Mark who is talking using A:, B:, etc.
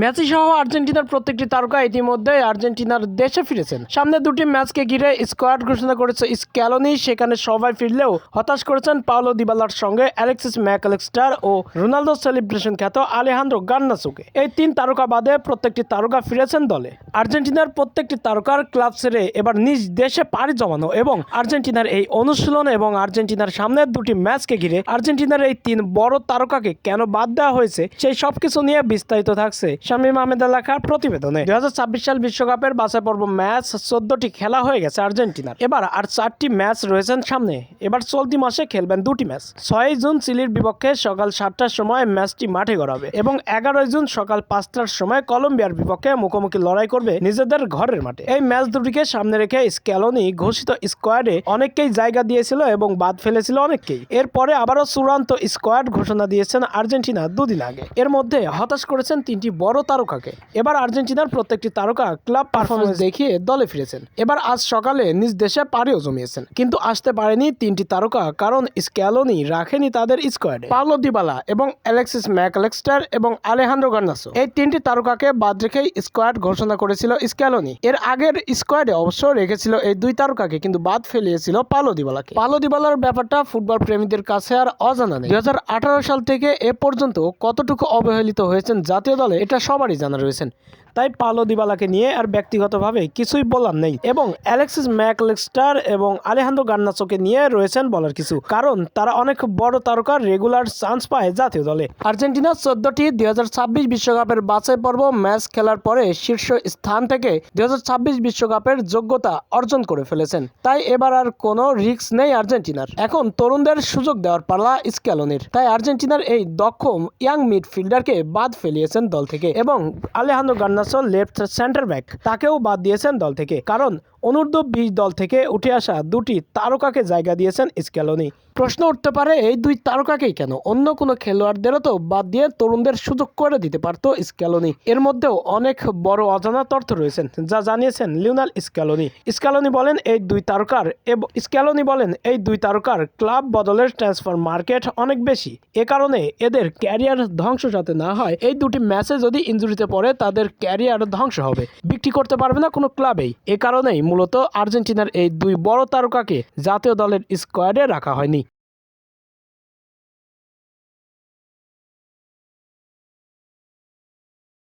A: Messi সহ আর্জেন্টিনার প্রত্যেকটি তারকা ইতিমধ্যে আর্জেন্টিনার দেশে ফিরেছেন। সামনে দুটি ম্যাচকে ঘিরে স্কোয়াড ঘোষণা করেছে স্ক্যালোনি, সেখানে সবাই ফিরলেও হতাশ করেছেন পাওলো দিবালার সঙ্গে অ্যালেক্সিস ম্যাকঅ্যালেক্সটার ও রোনালদো সেলিব্রেশন খ্যাত আলেহান্দ্রো গান্নাসুকে এই তিন তারকা বাদে প্রত্যেকটি তারকা ফিরেছেন দলে। আর্জেন্টিনার প্রত্যেকটি তারকার ক্লাব ছেড়ে এবার নিজ দেশে পাড়ি জমানো এবং আর্জেন্টিনার এই অনুশীলন এবং আর্জেন্টিনার সামনের দুটি ম্যাচকে ঘিরে আর্জেন্টিনার এই তিন বড় তারকাকে কেন বাদ দেওয়া হয়েছে, সেই সবকিছু নিয়ে বিস্তারিত থাকছে শামীম আহমেদ লেখার প্রতিবেদনে দুই হাজার ছাব্বিশ সাল বিশ্বকাপের বাছাই পর্ব ম্যাচ চোদ্দটি খেলা হয়ে গেছে আর্জেন্টিনার। এবার আর চারটি ম্যাচ রয়েছেন সামনে। এবার চলতি মাসে খেলবেন দুটি ম্যাচ। ছয় জুন চিলির বিপক্ষে সকাল সাতটার সময় ম্যাচটি মাঠে গড়াবে এবং এগারোই জুন সকাল পাঁচটার সময় কলম্বিয়ার বিপক্ষে মুখোমুখি লড়াই করবে নিজেদের ঘরের মাঠে। এই ম্যাচ দুটিকে সামনে রেখে স্ক্যালোনি ঘোষিত স্কোয়াডে অনেককেই জায়গা দিয়েছিল এবং বাদ ফেলেছিল অনেককেই। এরপরে আবারও চূড়ান্ত স্কোয়াড ঘোষণা দিয়েছেন আর্জেন্টিনা দুদিন আগে। এর মধ্যে হতাশ করেছেন তিনটি বড় তারকাকে। এবার আর্জেন্টিনার প্রত্যেকটি তারকা ক্লাব পারফরমেন্স দেখিয়ে দলে ফিরেছেন। এবার আজ সকালে নিজ দেশে পাড়িও জমিয়েছেন। কিন্তু আসতে পারেনি তিনটি তারকা কারণ স্ক্যালোনি রাখেনি তাদের স্কোয়াডে পাওলো দিবালা এবং অ্যালেক্সিস ম্যাকলেক্সটার এবং আলেহান্দ্রো গার্নাসো। এই তিনটি তারকাকে বাদ রেখেই স্কোয়াড ঘোষণা করেছিল স্ক্যালোনি। এর আগের স্কোয়াডে অবশ্য রেখেছিল এই দুই তারকাকে কিন্তু বাদ ফেলিয়েছিল পালো দিবালাকে পালো দিবালার ব্যাপারটা ফুটবল প্রেমীদের কাছে আর অজানা নেই। দু হাজার আঠারো সাল থেকে এ পর্যন্ত কতটুকু অবহেলিত হয়েছেন জাতীয় দলে এটা সবারই জানা রয়েছেন। তাই পালো দিবালাকে নিয়ে আর ব্যক্তিগতভাবে কিছুই বলার নেই এবং অ্যালেক্সিস ম্যাকলেক্সটার এবং আলেহান্দ্রো গান্নাসোকে নিয়ে রয়েছেন বলার কিছু, কারণ তারা অনেক বড় তারকার রেগুলার চান্স পায় জাতীয় দলে। আর্জেন্টিনা চোদ্দটি দুই বিশ্বকাপের বাছাই পর্ব ম্যাচ খেলার পরে শীর্ষ স্থান থেকে দুই বিশ্বকাপের যোগ্যতা অর্জন করে ফেলেছেন। তাই এবার আর কোনো রিস্ক নেই আর্জেন্টিনার। এখন তরুণদের সুযোগ দেওয়ার পালা স্ক্যালনির। তাই আর্জেন্টিনার এই দক্ষ ইয়াং মিডফিল্ডারকে বাদ ফেলিয়েছেন দল থেকে। এবং Alejandro Garnacho left centre back. তাকেও বাদ দিয়েছেন দল থেকে, কারণ অনূর্ধ্ব বিশ দল থেকে উঠে আসা দুটি তারকাকে জায়গা দিয়েছেন স্ক্যালোনি। প্রশ্ন উঠতে পারে, এই দুই তারকাকেই কেন? অন্য কোনো খেলোয়াড়দেরও তো বাদ দিয়ে তরুণদের সুযোগ করে দিতে পারতো স্ক্যালোনি। এর মধ্যেও অনেক বড় অজানা তথ্য রয়েছেন, যা জানিয়েছেন লিওনাল স্ক্যালোনি। স্ক্যালোনি বলেন, এই দুই তারকার এবং, স্ক্যালোনি বলেন, এই দুই তারকার ক্লাব বদলের ট্রান্সফার মার্কেট অনেক বেশি। এ কারণে এদের ক্যারিয়ার ধ্বংস যাতে না হয়, এই দুটি ম্যাচে যদি ইঞ্জুরিতে পড়ে, তাদের ক্যারিয়ার ধ্বংস হবে। বিক্রি করতে পারবে না কোনো ক্লাবেই এ কারণেই মূলত আর্জেন্টিনার এই দুই বড় তারকাকে জাতীয় দলের স্কোয়াডে রাখা হয়নি।